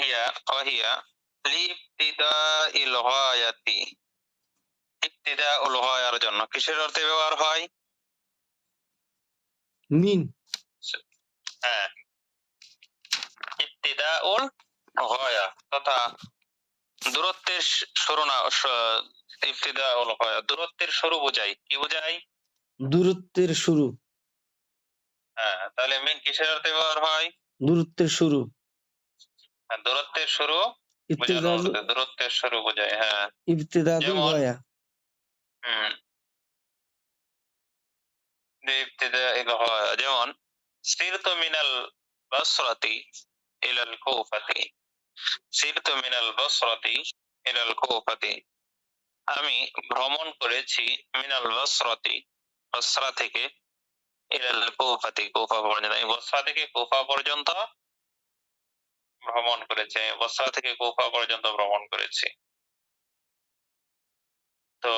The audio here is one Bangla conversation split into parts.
হিয়া ওয়াহিয়া লিবতিদাইল গায়াতি ইবতিদাউল গায়ার জন্য কিসের অর্থে ব্যবহার হয় মিন হ্যাঁ ইবতিদাউল গায়া তথা দূরত্বের শুরু না স- ইবতিদাউল গায়া দূরত্বের শুরু বোঝায় কি বোঝায় দূরত্বের শুরু হ্যাঁ তাহলে মিন কিসের অর্থে ব্যবহার হয় দূরত্বের শুরু হ্যাঁ, দূরত্বের শুরু দূরত্বের শুরু বোঝায় হ্যাঁ। ইবতিদাদুল গায়া। হুম। যেমন সিরতু মিনাল বসরাতি ইলাল কুফাতি। সিরতু মিনাল বসরাতি ইলাল কুফাতি। আমি ভ্রমণ করেছি মিনাল বসরাতি বসরা থেকে ইলাল কুফাতি কুফা পর্যন্ত। আমি বসরা থেকে কুফা পর্যন্ত ভ্রমণ করেছে বসরা থেকে কুফা পর্যন্ত ভ্রমণ করেছি। তো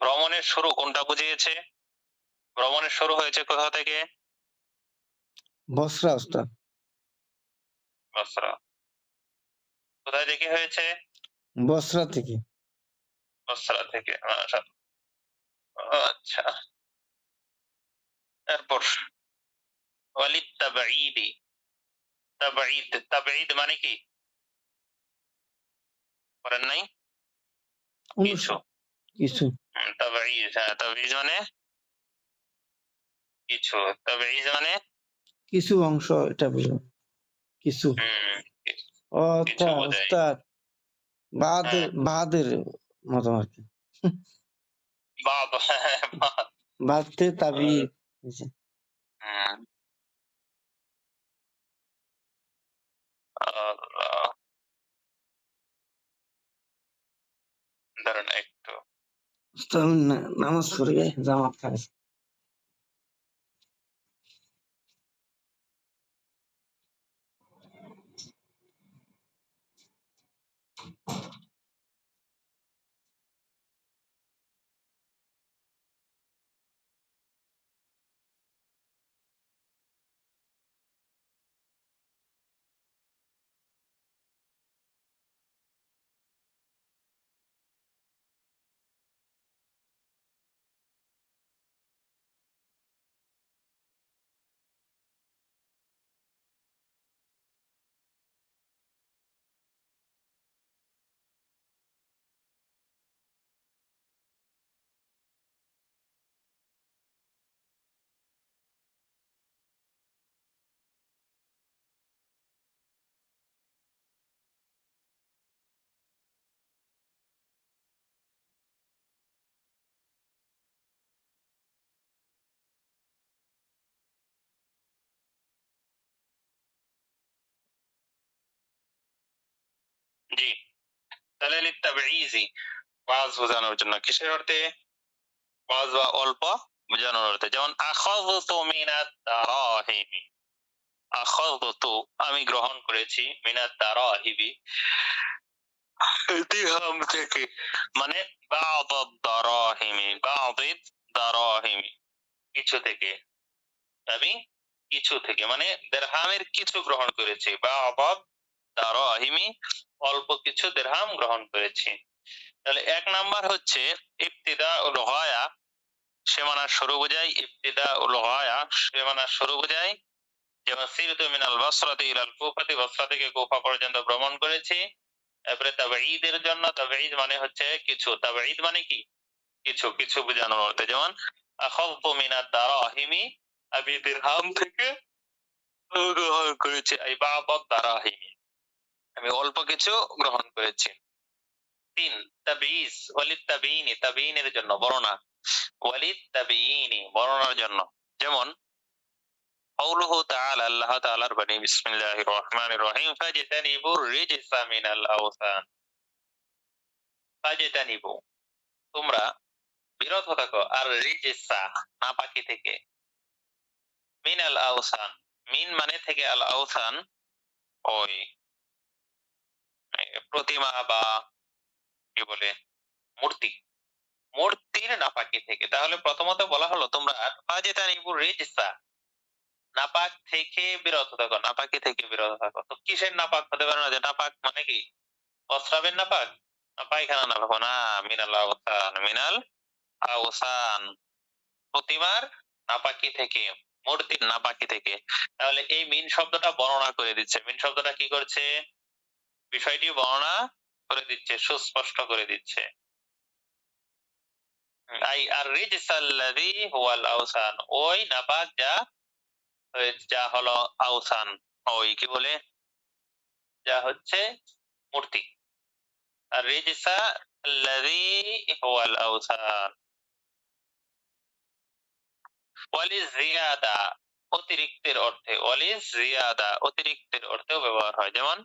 ভ্রমণের শুরু কোনটা বুঝিয়েছে? ভ্রমণের শুরু হয়েছে কোথা থেকে? বসরা ওস্তাদ বসরা। কোথায় থেকে হয়েছে? বসরা থেকে। বসরা থেকে আচ্ছা। এরপর ওয়ালিদ তাবাঈদি তাবাঈদ তাবাঈদ মানে কি? করেন নাই? কিছু। কিছু। তাবাঈদ হ্যাঁ তাবাঈদ মানে কিছু। তাবাঈদ মানে কিছু অংশ এটা বুঝো কিছু। আচ্ছা। ওস্তাদ বাদের হ্যাঁ। বাদের মতো আর কি। বাদ হ্যাঁ, বাদ। বাদতে তাবি হুম। আল্লাহ দাঁড়ান একটু। নামাজ পড়ে জামাত খাই জি তাহলে লিত্তাবঈজি ওয়াজ বোঝানোর জন্য কিসের অর্থে? ওয়াজ বা অল্প বোঝানোর অর্থে। যেমন, আখাযতু মিনাত দারাহিমি আখাযতু আমি গ্রহণ করেছি মিনাত দারাহিবি। দিরহাম থেকে। মানে বাদ দারাহিমি বাদ দারাহিমি। কিছু থেকে। আমি কিছু থেকে। মানে দেরহামের কিছু গ্রহণ করেছি। বাদ দারাহিমি অল্প কিছু দেরহাম গ্রহণ করেছি। তাহলে এক নাম্বার হচ্ছে ইবতিদা উল গায়া সীমানার শুরু বোঝায় ইবতিদা উল গায়া সীমানার শুরু বোঝায় যেমন সিরতু মিনাল বসরাতি ইলাল কুফাতি বসরা থেকে কুফা পর্যন্ত ভ্রমণ করেছি। তারপরে তাবাঈদের জন্য, তাবাঈদ মানে হচ্ছে কিছু। তাবাঈদ মানে কি? কিছু কিছু বোঝানোর অর্থে যেমন আখাযতু মিনাদ দারাহিমি আমি দিরহাম থেকে গ্রহণ করেছি এই বাবাদ দারাহিমি আমি অল্প কিছু গ্রহণ করেছি তিন তাবিজ ওয়ালিদ তাবিইনি তাবিইনের জন্য বর্ণনা ওয়ালিদ তাবিইনি বর্ণনার জন্য যেমন قوله تعالى الله تعالى بني بسم الله الرحمن الرحيم فاجتنبوا الرجس من الأوثان ফাজতানিবু তোমরা বিরত থাকো আর রিজিসা নাপাকি থেকে মিন আল আওসান মিন মানে থেকে আল আওসান ওই এ, প্রতিমা বা কি বলে, মূর্তি। মূর্তির নাপাকি থেকে, তাহলে প্রথমত বলা হলো, তোমরা ফাজতানিবু রিজিসা নাপাক থেকে বিরত থাকো, নাপাকি থেকে বিরত থাকো। তো কিসের নাপাক হতে পারে না যে, নাপাক মানে কি? প্রস্রাবের নাপাক? না পায়খানা নাপাক। না, মিনাল আওসান মিনাল আওসান। প্রতিমার নাপাকি থেকে, মূর্তির নাপাকি থেকে। তাহলে এই মিন শব্দটা বর্ণনা করে দিচ্ছে। মিন শব্দটা কি করছে? বিষয়টি বর্ণনা করে দিচ্ছে সুস্পষ্ট করে দিচ্ছে। আই আর রিজসাল্লাযী হুয়াল আওসান ওই নাপাক যা যা হলো আওসান ওই কি বলে? যা হচ্ছে মূর্তি। আর রিজসা আল্লাযী হুয়াল আওসান ওয়ালিজ জিয়াদা অতিরিক্তের অর্থে ওয়ালিজ জিয়াদা অতিরিক্তের অর্থেও ব্যবহার হয়। যেমন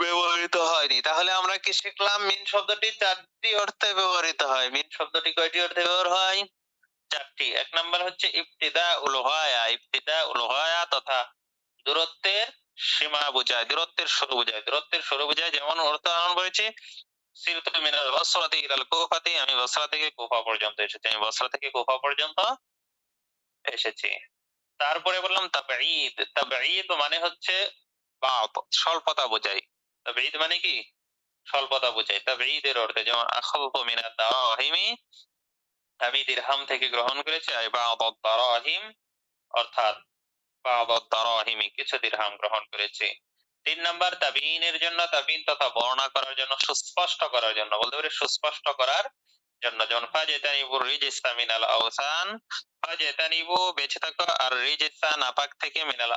ব্যবহৃত হয়নি। তাহলে আমরা কি শিখলাম? মিন শব্দটি চারটি অর্থে ব্যবহৃত হয়। মিন শব্দটি কয়টি অর্থে ব্যবহার হয়? চারটি। এক নম্বর হচ্ছে ইবতিদা উল গায়া। ইবতিদা উল গায়া তথা দূরত্বের সীমা বোঝায়। দূরত্বের শুরু বোঝায়। দূরত্বের শুরু বোঝায় যেমন অর্থ ইলাল কুফাতি। আমি বসরা থেকে কুফা পর্যন্ত এসেছি। আমি বসরা থেকে কুফা পর্যন্ত এসেছি। তারপরে বললাম তাবঈদ। তাবঈদ মানে হচ্ছে বাত স্বল্পতা বোঝায় তাবঈদ মানে কি? স্বল্পতা বোঝায় তাবঈদের অর্থে যেমন আখাযতু মিনাদ দারাহিমি আমি দিরহাম থেকে গ্রহণ করেছি দারাহিম, অর্থাৎ বা'দ দারাহিমি কিছু দিরহাম গ্রহণ করেছি। তিন নম্বর তাবিনের জন্য তাবিন তথা বর্ণনা করার জন্য, সুস্পষ্ট করার জন্য, বলতে পারি সুস্পষ্ট করার জন্য যেমন ফাজেতানিবু রিজিসা মিনাল বেঁচে থাকো আর নাপাক থেকে মিনাল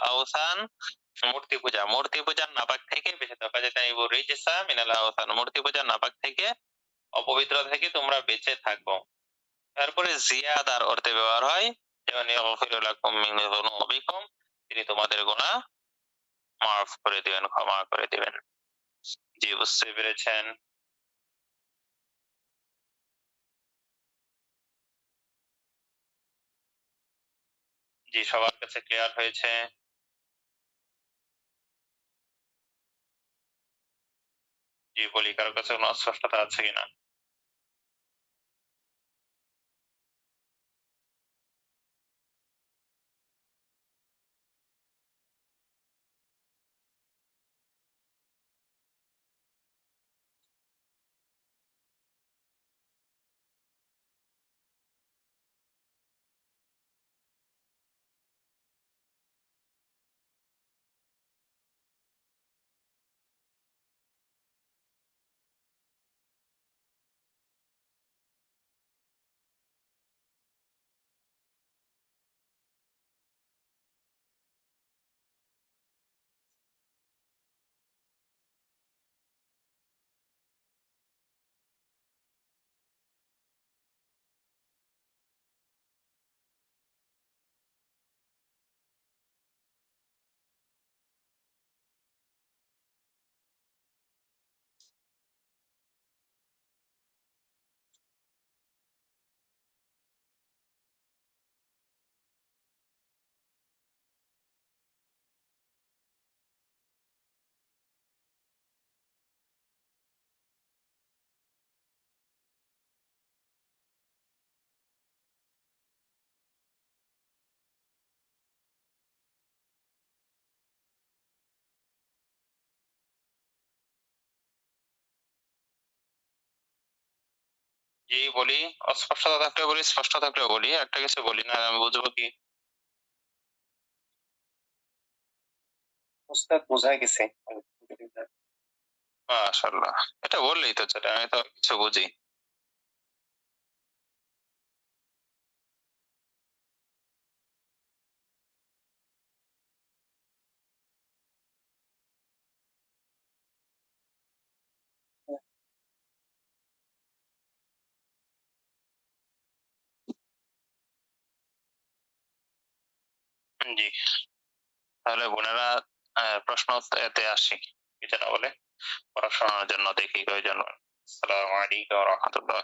মূর্তি পূজা মূর্তি পূজার নাপাক থেকে বেঁচে থাকো মিনাল মূর্তি পূজার নাপাক থেকে অপবিত্র থেকে তোমরা বেঁচে থাকো তারপরে জিয়াদার অর্থে ব্যবহার হয় যেমন ইয়াগফিরুলাকুম মিন যুনুবিকুম তিনি তোমাদের গুনাহ মাফ করে দিবেন ক্ষমা করে দিবেন জি বুঝতে পেরেছেন জি সবার কাছে ক্লিয়ার হয়েছে। জি বলি কারোর কাছে কোনো অস্পষ্টতা আছে কিনা? জি বলি। অস্পষ্টতা থাকলে বলি স্পষ্ট থাকলে বলি। একটা কিছু বলি না আমি বুঝব কি? উস্তাদ বোঝা গেছে। মাশাআল্লাহ। এটা বললেই তো চলে আমি তো কিছু বুঝি। জি। তাহলে বোনেরা প্রশ্ন এতে আসি। না বলে? পড়াশোনার জন্য দেখি কয়জন। আসসালামু আলাইকুম রহমতুল্লাহ